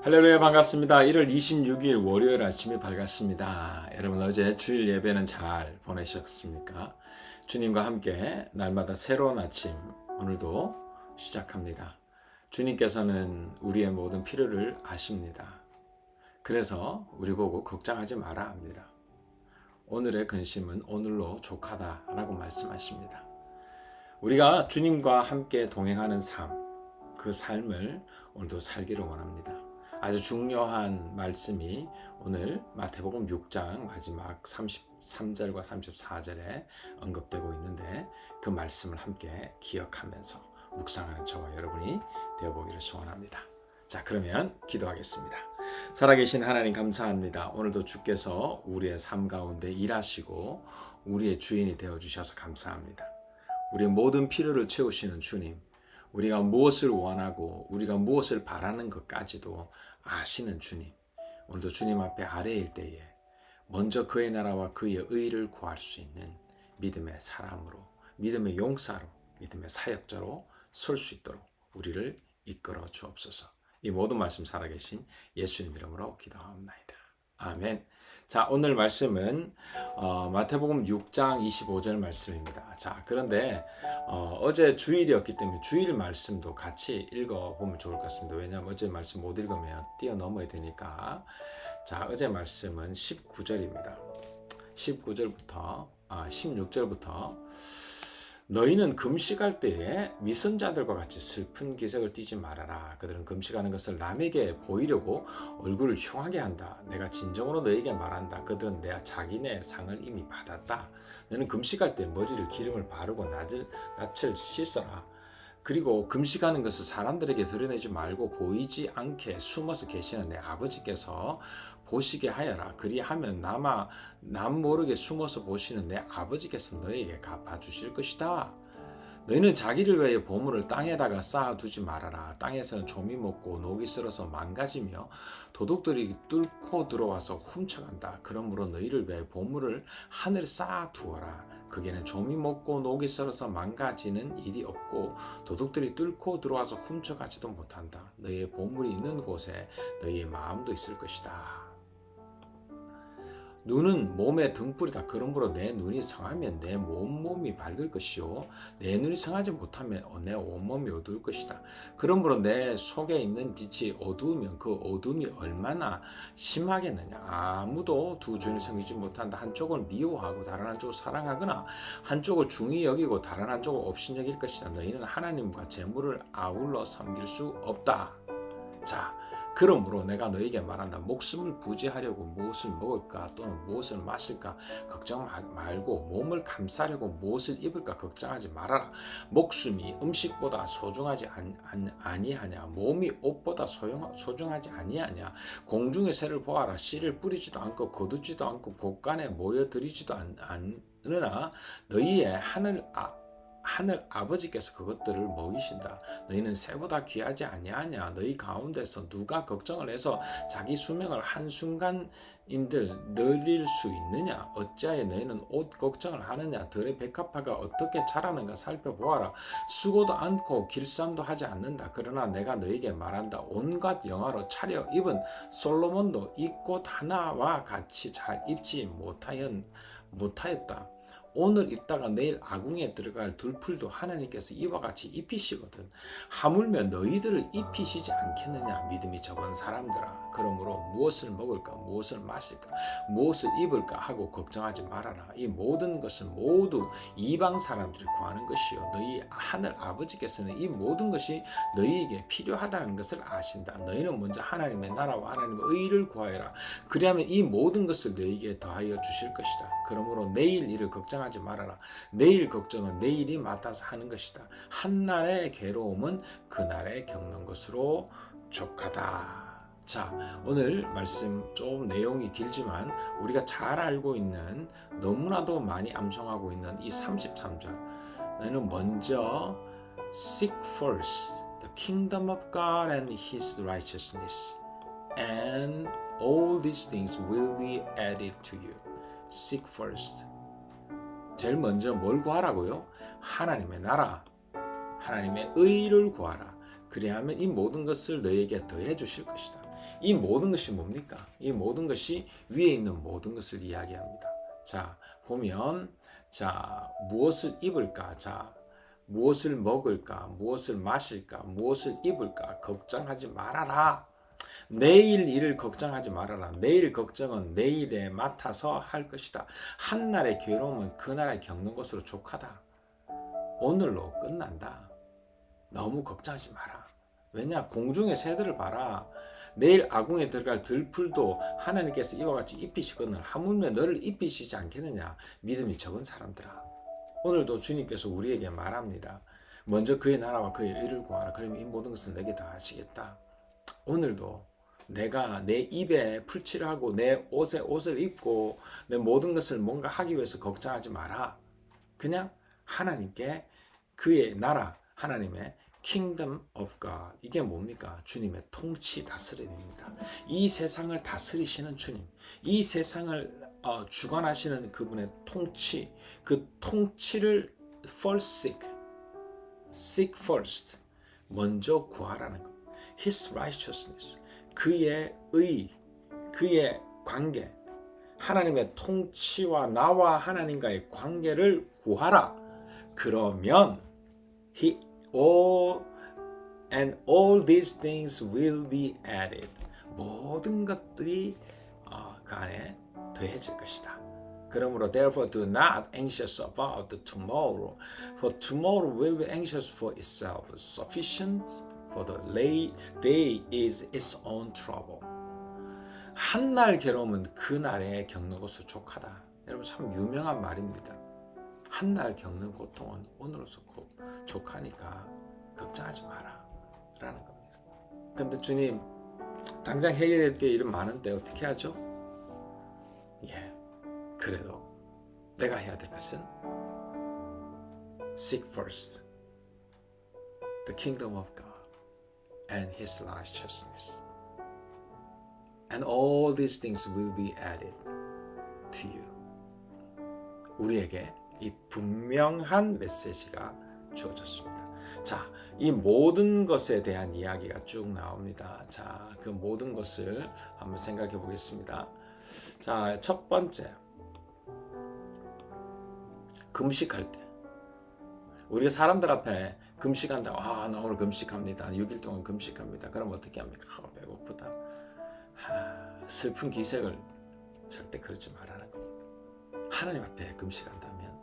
할렐루야 반갑습니다. 1월 26일 월요일 아침이 밝았습니다. 여러분 어제 주일 예배는 잘 보내셨습니까? 주님과 함께 날마다 새로운 아침 오늘도 시작합니다. 주님께서는 우리의 모든 필요를 아십니다. 그래서 우리 보고 걱정하지 마라 합니다. 오늘의 근심은 오늘로 족하다라고 말씀하십니다. 우리가 주님과 함께 동행하는 삶, 그 삶을 오늘도 살기를 원합니다. 아주 중요한 말씀이 오늘 마태복음 6장 마지막 33절과 34절에 언급되고 있는데 그 말씀을 함께 기억하면서 묵상하는 저와 여러분이 되어보기를 소원합니다. 자, 그러면 기도하겠습니다. 살아계신 하나님 감사합니다. 오늘도 주께서 우리의 삶 가운데 일하시고 우리의 주인이 되어 주셔서 감사합니다. 우리의 모든 필요를 채우시는 주님, 우리가 무엇을 원하고 우리가 무엇을 바라는 것까지도 아시는 주님. 오늘도 주님 앞에 아래일 때에 먼저 그의 나라와 그의 의를 구할 수 있는 믿음의 사람으로, 믿음의 용사로, 믿음의 사역자로 설 수 있도록 우리를 이끌어 주옵소서. 이 모든 말씀 살아계신 예수님 이름으로 기도합니다. 아멘. 자, 오늘 말씀은 어, 마태복음 6장 25절 말씀입니다. 자, 그런데 어, 제 주일이었기 때문에 주일 말씀도 같이 읽어보면 좋을 것 같습니다. 왜냐하면 어제 말씀 못 읽으면 뛰어넘어야 되니까. 자, 어제 말씀은 19절입니다. 19절부터, 아, 16절부터 너희는 금식할 때에 미선자들과 같이 슬픈 기색을 띠지 말아라. 그들은 금식하는 것을 남에게 보이려고 얼굴을 흉하게 한다. 내가 진정으로 너에게 말한다. 그들은 내 자기네 상을 이미 받았다. 너는 금식할 때 머리를 기름을 바르고 낯을, 낯을 씻어라. 그리고 금식하는 것을 사람들에게 드러내지 말고 보이지 않게 숨어서 계시는 내 아버지께서 보시게 하여라. 그리하면 남아 남 모르게 숨어서 보시는 내 아버지께서 너에게 갚아 주실 것이다. 너희는 자기를 위해 보물을 땅에다가 쌓아두지 말아라. 땅에서는 조미 먹고 녹이 쓸어서 망가지며 도둑들이 뚫고 들어와서 훔쳐간다. 그러므로 너희를 위해 보물을 하늘에 쌓아두어라. 그게는 조미 먹고 녹이 썰어서 망가지는 일이 없고 도둑들이 뚫고 들어와서 훔쳐가지도 못한다. 너희의 보물이 있는 곳에 너희의 마음도 있을 것이다. 눈은 몸의 등불이다. 그러므로 내 눈이 성하면 내 온몸이 밝을 것이요. 내 눈이 성하지 못하면 내 온몸이 어두울 것이다. 그러므로 내 속에 있는 빛이 어두우면 그 어둠이 얼마나 심하겠느냐. 아무도 두 주인을 섬기지 못한다. 한쪽을 미워하고 다른 한쪽을 사랑하거나 한쪽을 중히 여기고 다른 한쪽을 없인 여길 것이다. 너희는 하나님과 재물을 아울러 섬길 수 없다. 자, 그러므로 내가 너에게 말한다. 목숨을 부지하려고 무엇을 먹을까 또는 무엇을 마실까 걱정 말고 몸을 감싸려고 무엇을 입을까 걱정하지 말아라. 목숨이 음식보다 소중하지 아니, 하냐 몸이 옷보다 소용, 소중하지 아니하냐. 공중의 새를 보아라. 씨를 뿌리지도 않고 거두지도 않고 곳간에 모여들이지도 않으나 너희의 하늘 아, 하늘 아버지께서 그것들을 먹이신다. 너희는 새보다 귀하지 아니하냐? 너희 가운데서 누가 걱정을 해서 자기 수명을 한 순간인들 늘릴 수 있느냐? 어찌하여 너희는 옷 걱정을 하느냐? 들의 백합화가 어떻게 자라는가 살펴보아라. 수고도 않고 길쌈도 하지 않는다. 그러나 내가 너에게 말한다. 온갖 영화로 차려 입은 솔로몬도 이 꽃 하나와 같이 잘 입지 못하였, 못하였다. 오늘 있다가 내일 아궁에 들어갈 둘풀도 하나님께서 이와 같이 입히시거든. 하물며 너희들을 입히시지 않겠느냐 믿음이 적은 사람들아. 그러므로 무엇을 먹을까 무엇을 마실까 무엇을 입을까 하고 걱정하지 말아라. 이 모든 것은 모두 이방 사람들이 구하는 것이요. 너희 하늘 아버지께서는 이 모든 것이 너희에게 필요하다는 것을 아신다. 너희는 먼저 하나님의 나라와 하나님의 의를 구하여라. 그리하면 이 모든 것을 너희에게 더하여 주실 것이다. 그러므로 내일 일을 걱정하지 걱정하지 말아라. 내일 걱정은 내일이 맡아서 하는 것이다. 한날의 괴로움은 그날에 겪는 것으로 족하다. 자, 오늘 말씀 좀 내용이 길지만 우리가 잘 알고 있는 너무나도 많이 암송하고 있는 이 33절. 너희는 먼저 seek first the kingdom of God and his righteousness and all these things will be added to you. seek first 제일 먼저 뭘 구하라고요? 하나님의 나라, 하나님의 의를 구하라. 그리하면 이 모든 것을 너에게 더해 주실 것이다. 이 모든 것이 뭡니까? 이 모든 것이 위에 있는 모든 것을 이야기합니다. 자, 보면 자, 무엇을 입을까? 자, 무엇을 먹을까? 무엇을 마실까? 무엇을 입을까? 걱정하지 말아라. 내일 일을 걱정하지 말아라. 내일 걱정은 내일에 맡아서 할 것이다. 한날의 괴로움은 그날에 겪는 것으로 족하다. 오늘로 끝난다. 너무 걱정하지 마라. 왜냐? 공중의 새들을 봐라. 내일 아궁에 들어갈 들풀도 하나님께서 이와 같이 입히시거늘 하물며 너를 입히시지 않겠느냐? 믿음이 적은 사람들아. 오늘도 주님께서 우리에게 말합니다. 먼저 그의 나라와 그의 의를 구하라. 그러면 이 모든 것을 내게 다 하시겠다. 오늘도 내가 내 입에 풀칠을 하고 내 옷에 옷을 입고 내 모든 것을 뭔가 하기 위해서 걱정하지 마라. 그냥 하나님께 그의 나라 하나님의 Kingdom of God 이게 뭡니까? 주님의 통치 다스림입니다. 이 세상을 다스리시는 주님, 이 세상을 어, 주관하시는 그분의 통치, 그 통치를 first seek, seek first, 먼저 구하라는 것. His righteousness, 그의 의, 그의 관계, 하나님의 통치와 나와 하나님과의 관계를 구하라. 그러면 he all and all these things will be added. 모든 것들이 어, 그 안에 더해질 것이다. 그러므로 therefore do not anxious about the tomorrow, for tomorrow will be anxious for itself. Sufficient for the day is its own trouble. 한 날 괴로움은 그 날에 겪는 것으로 족하다. 여러분 참 유명한 말입니다. 한 날 겪는 고통은 오늘로서 곧 족하니까 걱정하지 마라. 라는 겁니다. 근데 주님, 당장 해결해야 될 일은 많은데 어떻게 하죠? 예. 그래도 내가 해야 될 것은 seek first the kingdom of God and his righteousness. And all these things will be added to you. 우리에게 이 분명한 메시지가 주어졌습니다. 자, 이 모든 것에 대한 이야기가 쭉 나옵니다. 자, 그 모든 것을 한번 생각해 보겠습니다. 자, 첫 번째. 금식할 때. 우리가 사람들 앞에 금식한다. 아, 나 오늘 금식합니다. 6일 동안 금식합니다. 그럼 어떻게 합니까? 아, 배고프다. 아, 슬픈 기색을 절대 그러지 말라는 겁니다. 하나님 앞에 금식한다면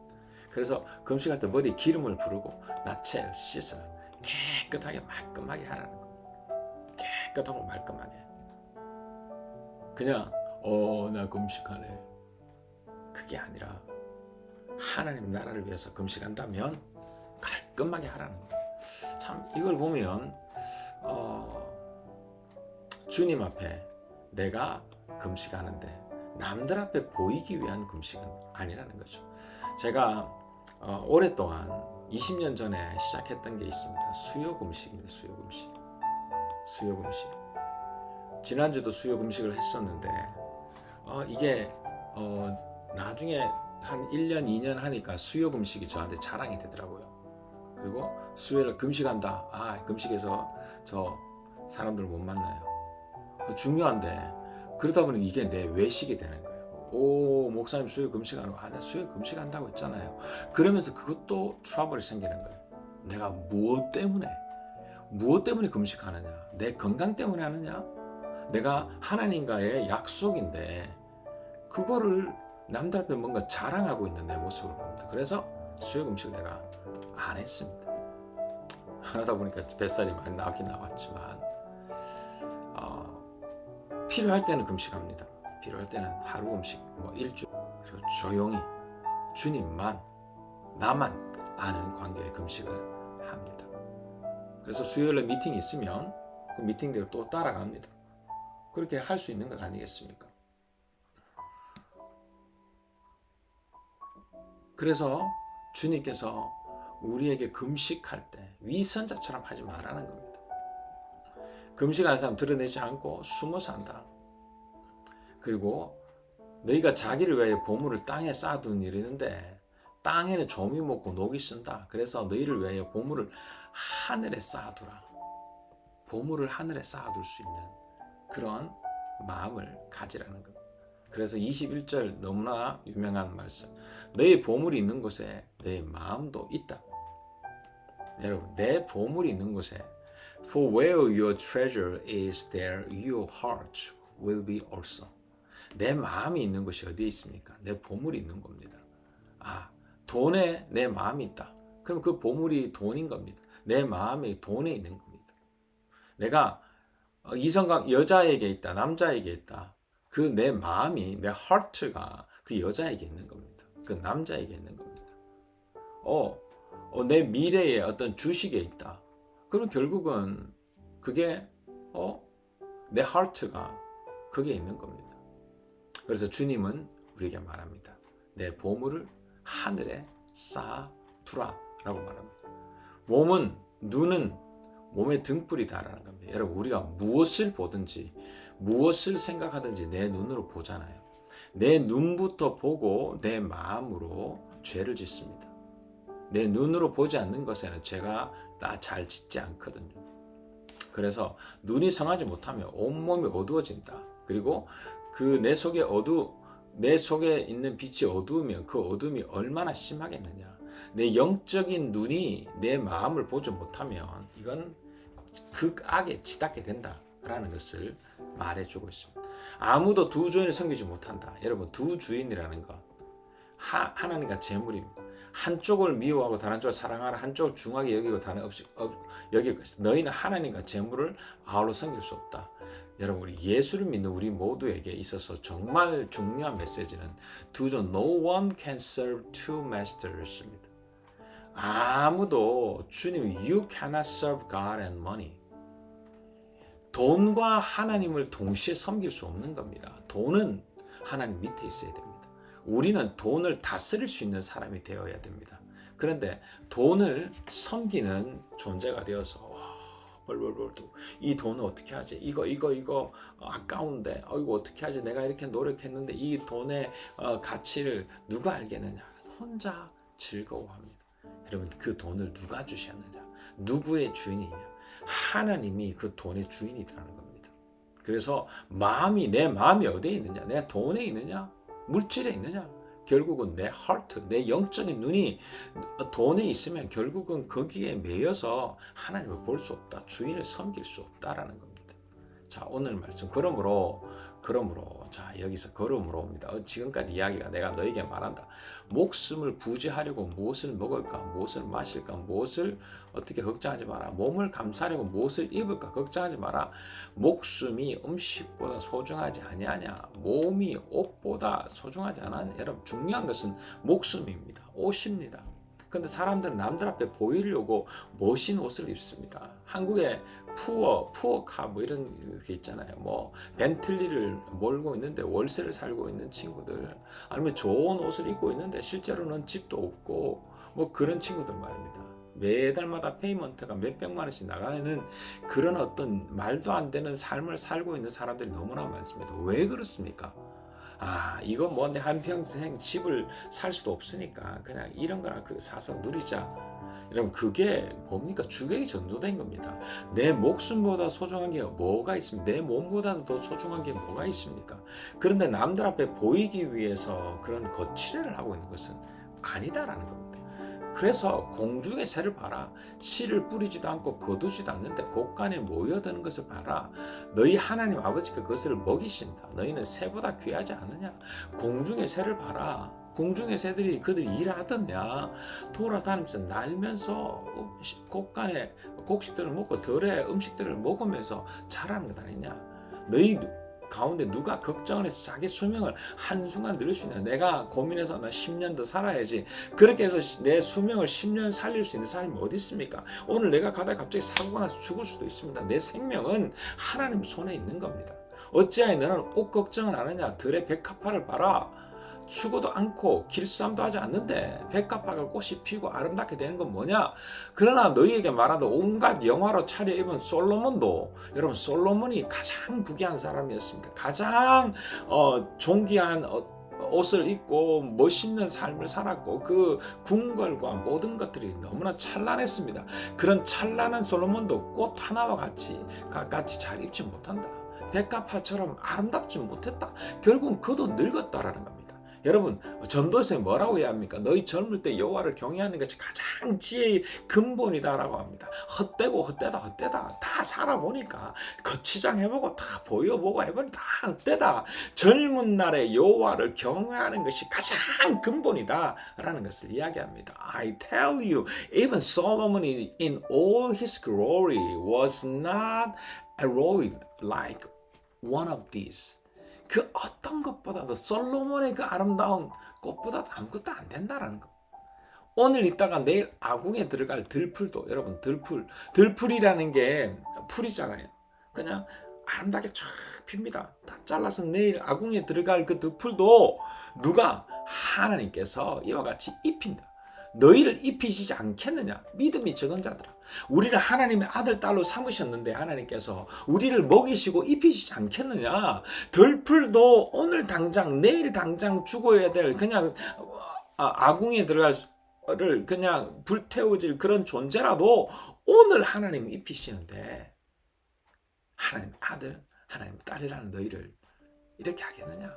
그래서 금식할 때 머리 기름을 부르고 나체를 씻어 깨끗하게 말끔하게 하라는 겁니다. 깨끗하고 말끔하게. 그냥 어 나 금식하네. 그게 아니라 하나님 나라를 위해서 금식한다면 깔끔하게 하라는 겁니다. 참 이걸 보면 어, 주님 앞에 내가 금식하는데 남들 앞에 보이기 위한 금식은 아니라는 거죠. 제가 어, 오랫동안 20년 전에 시작했던 게 있습니다. 수요 금식입니다. 수요 금식. 수요 금식. 지난주도 수요 금식을 했었는데 어, 이게 어, 나중에 한 1년, 2년 하니까 수요 금식이 저한테 자랑이 되더라고요. 그리고 수요를 금식한다. 아, 금식해서 저 사람들 못 만나요. 중요한데 그러다 보니 이게 내 외식이 되는 거예요. 오, 목사님 수요 금식하는 거. 아, 나 수요 금식한다고 했잖아요. 그러면서 그것도 트러블이 생기는 거예요. 내가 무엇 때문에, 무엇 때문에 금식하느냐? 내 건강 때문에 하느냐? 내가 하나님과의 약속인데, 그거를 남들 앞에 뭔가 자랑하고 있는 내 모습을 봅니다. 그래서 수요 금식을 내가 안 했습니다. 하다 보니까 뱃살이 많이 나왔긴 나왔지만, 어, 필요할 때는 금식합니다. 필요할 때는 하루 음식, 뭐 일주, 그리고 조용히 주님만 나만 아는 관계의 금식을 합니다. 그래서 수요일에 미팅이 있으면 그 미팅대로 또 따라갑니다. 그렇게 할 수 있는 것 아니겠습니까? 그래서 주님께서 우리에게 금식할 때 위선자처럼 하지 말라는 겁니다. 금식하는 사람 드러내지 않고 숨어 산다. 그리고 너희가 자기를 위하여 보물을 땅에 쌓아두는 일이 있는데 땅에는 조미 먹고 녹이 쓴다. 그래서 너희를 위하여 보물을 하늘에 쌓아두라. 보물을 하늘에 쌓아둘 수 있는 그런 마음을 가지라는 겁니다. 그래서 21절 너무나 유명한 말씀. 너의 보물이 있는 곳에 너의 마음도 있다. 여러분, 내 보물이 있는 곳에 For where your treasure is, there your heart will be also. 내 마음이 있는 곳이 어디에 있습니까? 내 보물이 있는 겁니다. 아, 돈에 내 마음이 있다. 그럼 그 보물이 돈인 겁니다. 내 마음이 돈에 있는 겁니다. 내가 어, 이성각 여자에게 있다, 남자에게 있다. 그 내 마음이 내 하트가 그 여자에게 있는 겁니다. 그 남자에게 있는 겁니다. 어, 어, 내 미래에 어떤 주식에 있다. 그럼 결국은 그게 어, 내 하트가 그게 있는 겁니다. 그래서 주님은 우리에게 말합니다. 내 보물을 하늘에 쌓아 두라라고 말합니다. 몸은 눈은 몸의 등불이 다라는 겁니다. 여러분 우리가 무엇을 보든지 무엇을 생각하든지 내 눈으로 보잖아요. 내 눈부터 보고 내 마음으로 죄를 짓습니다. 내 눈으로 보지 않는 것에는 죄가 다 잘 짓지 않거든요. 그래서 눈이 성하지 못하면 온몸이 어두워진다. 그리고 그 내 속에 어두 내 속에 있는 빛이 어두우면 그 어둠이 얼마나 심하겠느냐. 내 영적인 눈이 내 마음을 보지 못하면 이건 극악에 치닫게 된다라는 것을 말해주고 있습니다. 아무도 두 주인을 섬기지 못한다. 여러분 두 주인이라는 것 하, 하나님과 재물입니다. 한쪽을 미워하고 다른 쪽을 사랑하라 한쪽을 중하게 여기고 다른 없이 업, 여길 것이다. 너희는 하나님과 재물을 아울러 섬길 수 없다. 여러분 우리 예수를 믿는 우리 모두에게 있어서 정말 중요한 메시지는 두조 No one can serve two masters입니다. 아무도 주님 You cannot serve God and money. 돈과 하나님을 동시에 섬길 수 없는 겁니다. 돈은 하나님 밑에 있어야 됩니다. 우리는 돈을 다스릴 수 있는 사람이 되어야 됩니다. 그런데 돈을 섬기는 존재가 되어서 이 돈을 어떻게 하지? 이거 이거 이거 아까운데 어 이거 어떻게 하지? 내가 이렇게 노력했는데 이 돈의 어, 가치를 누가 알겠느냐? 혼자 즐거워합니다. 여러분 그 돈을 누가 주셨느냐? 누구의 주인이냐? 하나님이 그 돈의 주인이라는 겁니다. 그래서 마음이 내 마음이 어디에 있느냐? 내 돈에 있느냐? 물질에 있느냐? 결국은 내 하트, 내 영적인 눈이 돈에 있으면 결국은 거기에 매여서 하나님을 볼 수 없다. 주인을 섬길 수 없다라는 겁니다. 자, 오늘 말씀. 그러므로, 그러므로, 자, 여기서 걸음으로입니다. 어, 지금까지 이야기가 내가 너에게 말한다. 목숨을 부지하려고 무엇을 먹을까, 무엇을 마실까, 무엇을 어떻게 걱정하지 마라. 몸을 감싸려고 무엇을 입을까 걱정하지 마라. 목숨이 음식보다 소중하지 아니하냐. 몸이 옷보다 소중하지 않아. 여러분 중요한 것은 목숨입니다. 옷입니다. 근데 사람들은 남들 앞에 보이려고 멋진 옷을 입습니다. 한국에 푸어, 푸어카 뭐 이런 게 있잖아요. 뭐 벤틀리를 몰고 있는데 월세를 살고 있는 친구들 아니면 좋은 옷을 입고 있는데 실제로는 집도 없고 뭐 그런 친구들 말입니다. 매달마다 페이먼트가 몇백만 원씩 나가는 그런 어떤 말도 안 되는 삶을 살고 있는 사람들이 너무나 많습니다. 왜 그렇습니까? 아, 이거 뭐내 한평생 집을 살 수도 없으니까 그냥 이런 거나 그 사서 누리자. 여러분 그게 뭡니까? 주객이 전도된 겁니다. 내 목숨보다 소중한 게 뭐가 있습니까? 내 몸보다도 더 소중한 게 뭐가 있습니까? 그런데 남들 앞에 보이기 위해서 그런 거칠을 하고 있는 것은 아니다라는 겁니다. 그래서 공중의 새를 봐라. 씨를 뿌리지도 않고 거두지도 않는데 곳간에 모여드는 것을 봐라. 너희 하나님 아버지가 그것을 먹이신다. 너희는 새보다 귀하지 않느냐? 공중의 새를 봐라. 공중의 새들이 그들이 일하더냐 돌아다니면서 날면서 곳간에 곡식들을 먹고 덜에 음식들을 먹으면서 자라는 것 아니냐 너희 가운데 누가 걱정을 해서 자기 수명을 한순간 늘릴 수 있냐. 내가 고민해서 나 10년 더 살아야지. 그렇게 해서 내 수명을 10년 살릴 수 있는 사람이 어디 있습니까? 오늘 내가 가다가 갑자기 사고가 나서 죽을 수도 있습니다. 내 생명은 하나님 손에 있는 겁니다. 어찌하여 너는 옷 걱정을 안 하냐. 들의 백합화를 봐라 추고도 않고 길쌈도 하지 않는데 백합화가 꽃이 피고 아름답게 되는 건 뭐냐? 그러나 너희에게 말하도 온갖 영화로 차려입은 솔로몬도 여러분 솔로몬이 가장 부귀한 사람이었습니다. 가장 어, 존귀한 어, 옷을 입고 멋있는 삶을 살았고 그 궁궐과 모든 것들이 너무나 찬란했습니다. 그런 찬란한 솔로몬도 꽃 하나와 같이 같이 잘 입지 못한다. 백합화처럼 아름답지 못했다. 결국은 그도 늙었다라는 겁니다. 여러분 전도서에 뭐라고 해야 합니까? 너희 젊을 때 여호와를 경외하는 것이 가장 지혜의 근본이다라고 합니다. 헛되고 헛되다 헛되다 다 살아보니까 거치장 해보고 다 보여보고 해보니 다 헛되다. 젊은 날에 여호와를 경외하는 것이 가장 근본이다라는 것을 이야기합니다. I tell you, even Solomon in, all his glory was not arrayed like one of these. 그 어떤 것보다도 솔로몬의 그 아름다운 꽃보다도 아무것도 안 된다라는 거. 오늘 있다가 내일 아궁에 들어갈 들풀도 여러분 들풀 들풀이라는 게 풀이잖아요. 그냥 아름답게 쫙 핍니다. 다 잘라서 내일 아궁에 들어갈 그 들풀도 누가 하나님께서 이와 같이 입힌다. 너희를 입히시지 않겠느냐? 믿음이 적은 자들아. 우리를 하나님의 아들, 딸로 삼으셨는데 하나님께서 우리를 먹이시고 입히시지 않겠느냐? 들풀도 오늘 당장, 내일 당장 죽어야 될 그냥 아, 아궁에 들어갈을 그냥 불태워질 그런 존재라도 오늘 하나님 입히시는데 하나님 아들, 하나님 딸이라는 너희를 이렇게 하겠느냐?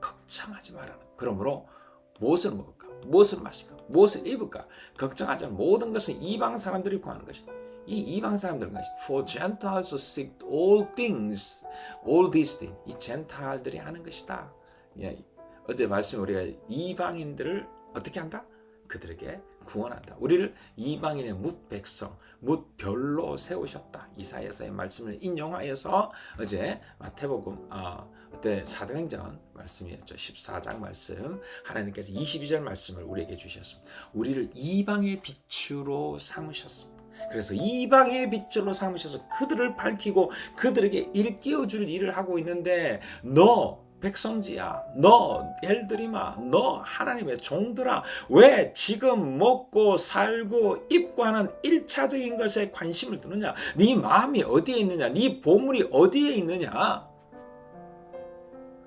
걱정하지 말라는. 그러므로 무엇을 먹을까? 무엇을 마실까? 무엇을 입을까? 걱정하지 않은 모든 것은 이방 사람들이 구하는 것이. 이 이방 사람들은 것이 for Gentiles seek all things, all these things. 이 젠탈들이 하는 것이다. 예, 어제 말씀 우리가 이방인들을 어떻게 한다? 그들에게 구원한다. 우리를 이방인의 뭇 백성, 뭇 별로 세우셨다. 이사야서의 말씀을 인용하여서 어제 마태복음 어, 그때 사도행전 말씀이었죠. 14장 말씀 하나님께서 22절 말씀을 우리에게 주셨습니다. 우리를 이방의 빛으로 삼으셨습니다. 그래서 이방의 빛으로 삼으셔서 그들을 밝히고 그들에게 일깨워 줄 일을 하고 있는데 너 백성지야, 너 엘드리마, 너 하나님의 종들아, 왜 지금 먹고 살고 입고 하는 일차적인 것에 관심을 두느냐? 네 마음이 어디에 있느냐? 네 보물이 어디에 있느냐?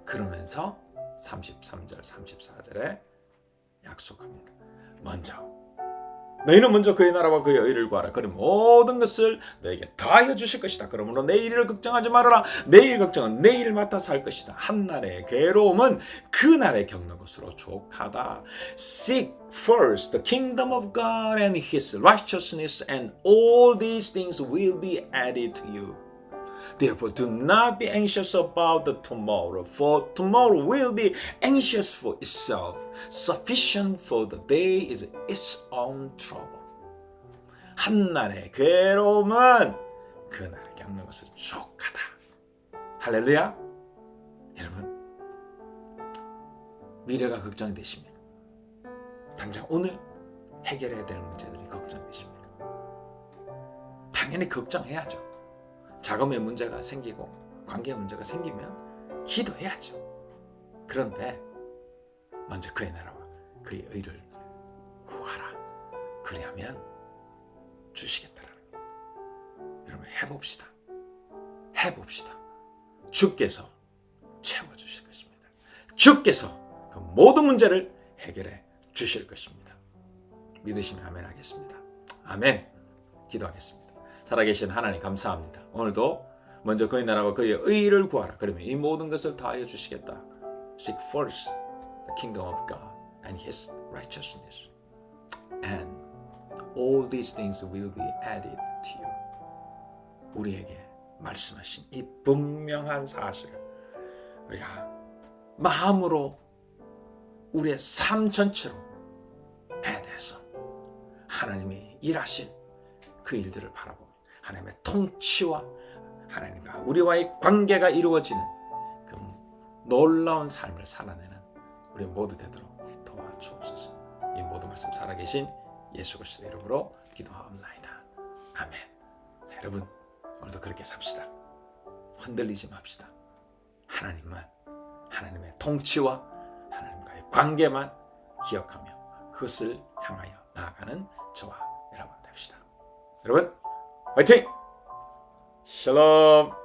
그러면서 33절, 34절에 약속합니다. 먼저 너희는 먼저 그의 나라와 그의 의를 구하라. 그럼 모든 것을 너에게 다해 주실 것이다. 그러므로 내일을 걱정하지 말아라. 내일 걱정은 내일 맡아서 할 것이다. 한날의 괴로움은 그날에 겪는 것으로 족하다. Seek first the kingdom of God and his righteousness and all these things will be added to you. Therefore, do not be anxious about the tomorrow, for tomorrow will be anxious for itself. Sufficient for the day is its own trouble. 한날의 괴로움은 그날에 겪는 것을 족하다. 할렐루야. 여러분, 미래가 걱정이 되십니까? 당장 오늘 해결해야 될 문제들이 걱정이 되십니까? 당연히 걱정해야죠. 자금의 문제가 생기고 관계 문제가 생기면 기도해야죠. 그런데 먼저 그의 나라와 그의 의를 구하라. 그리하면 주시겠다라는 거. 여러분 해봅시다. 해봅시다. 주께서 채워주실 것입니다. 주께서 그 모든 문제를 해결해 주실 것입니다. 믿으시면 아멘 하겠습니다. 아멘. 기도하겠습니다. 살아계신 하나님 감사합니다. 오늘도 먼저 그의 나라와 그의 의를 구하라. 그러면 이 모든 것을 다하여 주시겠다. Seek first the kingdom of God and His righteousness, and all these things will be added to you. 우리에게 말씀하신 이 분명한 사실을 우리가 마음으로 우리의 삶 전체로 해내서 하나님이 일하실 그 일들을 바라보며 하나님의 통치와 하나님과 우리와의 관계가 이루어지는 그 놀라운 삶을 살아내는 우리 모두 되도록 도와주옵소서. 이 모든 말씀 살아계신 예수 그리스도 이름으로 기도하옵나이다. 아멘. 자, 여러분 오늘도 그렇게 삽시다. 흔들리지 맙시다. 하나님만 하나님의 통치와 하나님과의 관계만 기억하며 그것을 향하여 나아가는 저와 여러분 됩시다. 여러분 화이팅! 샬롬